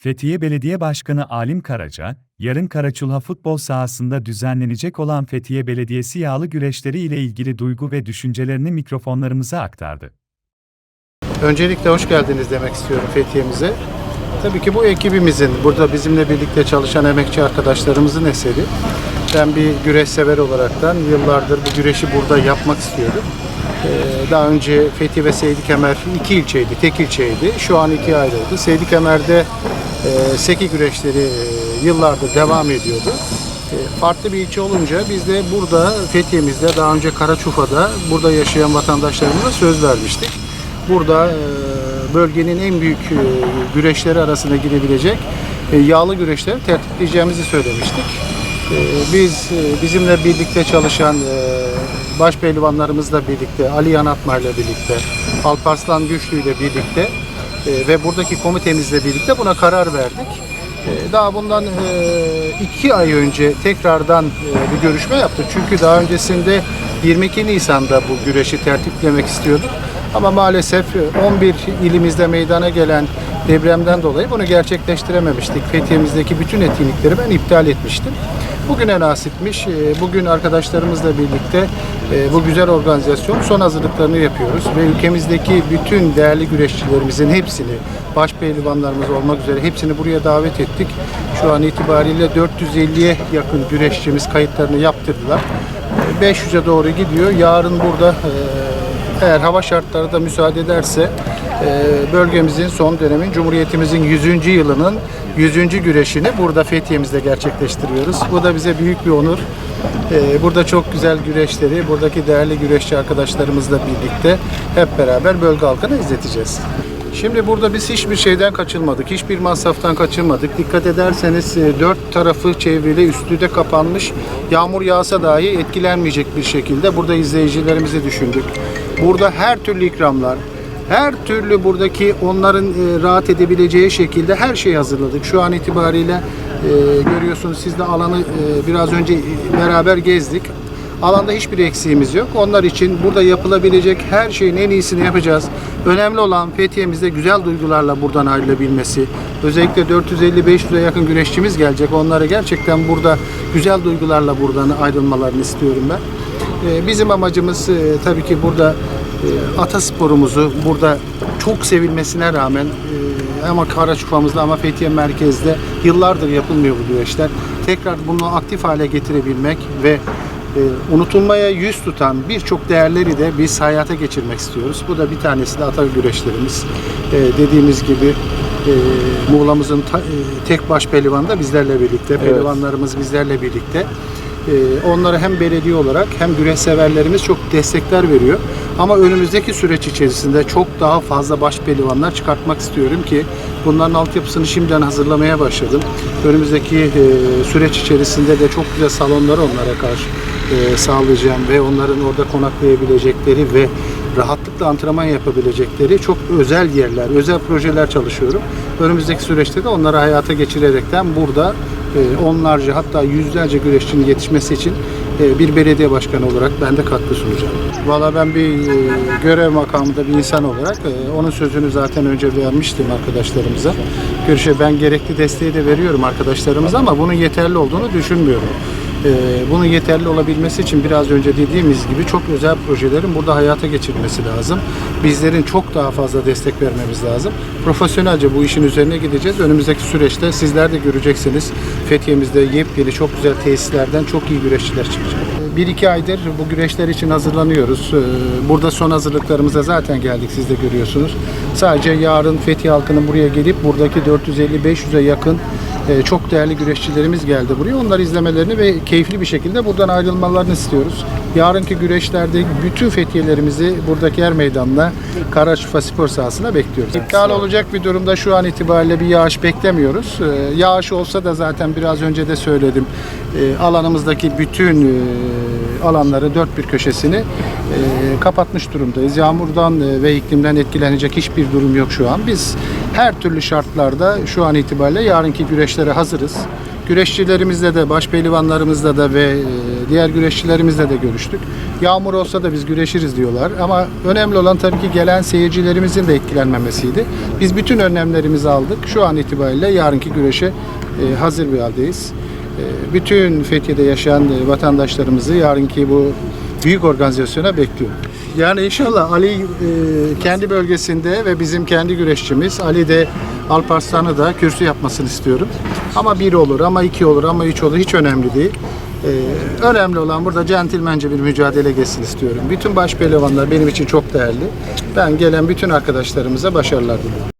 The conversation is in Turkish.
Fethiye Belediye Başkanı Alim Karaca, yarın Karaçulha futbol sahasında düzenlenecek olan Fethiye Belediyesi yağlı güreşleri ile ilgili duygu ve düşüncelerini mikrofonlarımıza aktardı. Öncelikle hoş geldiniz demek istiyorum Fethiye'mize. Tabii ki bu ekibimizin, burada bizimle birlikte çalışan emekçi arkadaşlarımızın eseri. Ben bir güreş sever olaraktan yıllardır bu güreşi burada yapmak istiyordum. Ee, Daha önce Fethi ve Seydi Kemer iki ilçeydi, tek ilçeydi. Şu an ikiye ayrıldı. Seydi Kemer'de e, seki güreşleri e, yıllardır devam ediyordu. E, Farklı bir ilçe olunca biz de burada Fethiye'mizde daha önce Karaçufa'da burada yaşayan vatandaşlarımıza söz vermiştik. Burada e, bölgenin en büyük e, güreşleri arasına girebilecek e, yağlı güreşleri tertipleyeceğimizi söylemiştik. E, Biz e, bizimle birlikte çalışan e, baş pehlivanlarımızla birlikte, Ali Yanatma ile birlikte, Alparslan Güçlü ile birlikte e, ve buradaki komitemizle birlikte buna karar verdik. E, Daha bundan e, iki ay önce tekrardan bir görüşme yaptık. Çünkü daha öncesinde 22 Nisan'da bu güreşi tertiplemek istiyorduk. Ama maalesef e, 11 ilimizde meydana gelen depremden dolayı bunu gerçekleştirememiştik. Fethiye'mizdeki bütün etkinlikleri ben iptal etmiştim. Bugüne nasipmiş. E, Bugün arkadaşlarımızla birlikte e, bu güzel organizasyon son hazırlıklarını yapıyoruz ve ülkemizdeki bütün değerli güreşçilerimizin hepsini, baş pehlivanlarımız olmak üzere hepsini buraya davet ettik. Şu an itibariyle 450'ye yakın güreşçimiz kayıtlarını yaptırdılar. E, 500'e doğru gidiyor. Yarın burada e, eğer hava şartları da müsaade ederse bölgemizin son dönemin Cumhuriyetimizin 100. yılının 100. güreşini burada Fethiye'mizde gerçekleştiriyoruz. Bu da bize büyük bir onur. E, Burada çok güzel güreşleri, buradaki değerli güreşçi arkadaşlarımızla birlikte hep beraber bölge halkına izleteceğiz. Şimdi burada biz hiçbir şeyden kaçınmadık, hiçbir masraftan kaçınmadık. Dikkat ederseniz e, dört tarafı çevrili, üstü de kapanmış. Yağmur yağsa dahi etkilenmeyecek bir şekilde burada izleyicilerimizi düşündük. Burada her türlü ikramlar, her türlü buradaki onların e, rahat edebileceği şekilde her şeyi hazırladık. Şu an itibariyle e, görüyorsunuz siz de alanı e, biraz önce beraber gezdik. Alanda hiçbir eksiğimiz yok. Onlar için burada yapılabilecek her şeyin en iyisini yapacağız. Önemli olan Fethiye'mizde güzel duygularla buradan ayrılabilmesi. Özellikle 450-500'e yakın güreşçimiz gelecek. Onları gerçekten burada güzel duygularla buradan ayrılmalarını istiyorum ben. Bizim amacımız tabii ki burada e, atasporumuzu burada çok sevilmesine rağmen e, ama Karaçufa'mızda ama Fethiye merkezde yıllardır yapılmıyor bu güreşler. Tekrar bunu aktif hale getirebilmek ve e, unutulmaya yüz tutan birçok değerleri de biz hayata geçirmek istiyoruz. Bu da bir tanesi de ata güreşlerimiz. E, dediğimiz gibi e, Muğla'mızın ta- e, tek baş pehlivanı da bizlerle birlikte, pehlivanlarımız bizlerle birlikte. Ee, Onlara hem belediye olarak hem güreş severlerimiz çok destekler veriyor. Ama önümüzdeki süreç içerisinde çok daha fazla baş pehlivanlar çıkartmak istiyorum ki bunların altyapısını şimdiden hazırlamaya başladım. Önümüzdeki e, süreç içerisinde de çok güzel salonları onlara karşı e, sağlayacağım ve onların orada konaklayabilecekleri ve rahatlıkla antrenman yapabilecekleri çok özel yerler, özel projeler çalışıyorum. Önümüzdeki süreçte de onları hayata geçirerekten burada onlarca hatta yüzlerce güreşçinin yetişmesi için e, bir belediye başkanı olarak ben de katkı sunacağım. Valla ben bir e, görev makamında bir insan olarak e, onun sözünü zaten önce vermiştim arkadaşlarımıza. Görüşe ben gerekli desteği de veriyorum arkadaşlarımıza ama bunun yeterli olduğunu düşünmüyorum. E, Bunun yeterli olabilmesi için biraz önce dediğimiz gibi çok özel projelerin burada hayata geçirilmesi lazım. Bizlerin çok daha fazla destek vermemiz lazım. Profesyonelce bu işin üzerine gideceğiz. Önümüzdeki süreçte sizler de göreceksiniz. Fethiye'mizde yepyeni çok güzel tesislerden çok iyi güreşçiler çıkacak. Bir iki aydır bu güreşler için hazırlanıyoruz. Ee, Burada son hazırlıklarımıza zaten geldik siz de görüyorsunuz. Sadece yarın Fethiye halkının buraya gelip buradaki 450-500'e yakın e, çok değerli güreşçilerimiz geldi buraya. Onları izlemelerini ve keyifli bir şekilde buradan ayrılmalarını istiyoruz. Yarınki güreşlerde bütün Fethiye'lerimizi buradaki yer meydanına Karaçufa Spor Sahası'na bekliyoruz. İptal olacak bir durumda şu an itibariyle bir yağış beklemiyoruz. Ee, Yağış olsa da zaten biraz önce de söyledim. Ee, Alanımızdaki bütün e, alanları dört bir köşesini e, kapatmış durumdayız. Yağmurdan e, ve iklimden etkilenecek hiçbir durum yok şu an. Biz her türlü şartlarda şu an itibariyle yarınki güreşlere hazırız. Güreşçilerimizle de, baş pehlivanlarımızla da ve e, diğer güreşçilerimizle de görüştük. Yağmur olsa da biz güreşiriz diyorlar. Ama önemli olan tabii ki gelen seyircilerimizin de etkilenmemesiydi. Biz bütün önlemlerimizi aldık. Şu an itibariyle yarınki güreşe e, hazır bir haldeyiz. E, bütün Fethiye'de yaşayan vatandaşlarımızı yarınki bu büyük organizasyona bekliyorum. Yani inşallah Ali e, kendi bölgesinde ve bizim kendi güreşçimiz Ali de Alparslan'ı da kürsü yapmasını istiyorum. Ama bir olur, ama iki olur, ama üç olur hiç önemli değil. E, önemli olan burada centilmence bir mücadele geçsin istiyorum. Bütün baş pehlivanlar benim için çok değerli. Ben gelen bütün arkadaşlarımıza başarılar diliyorum.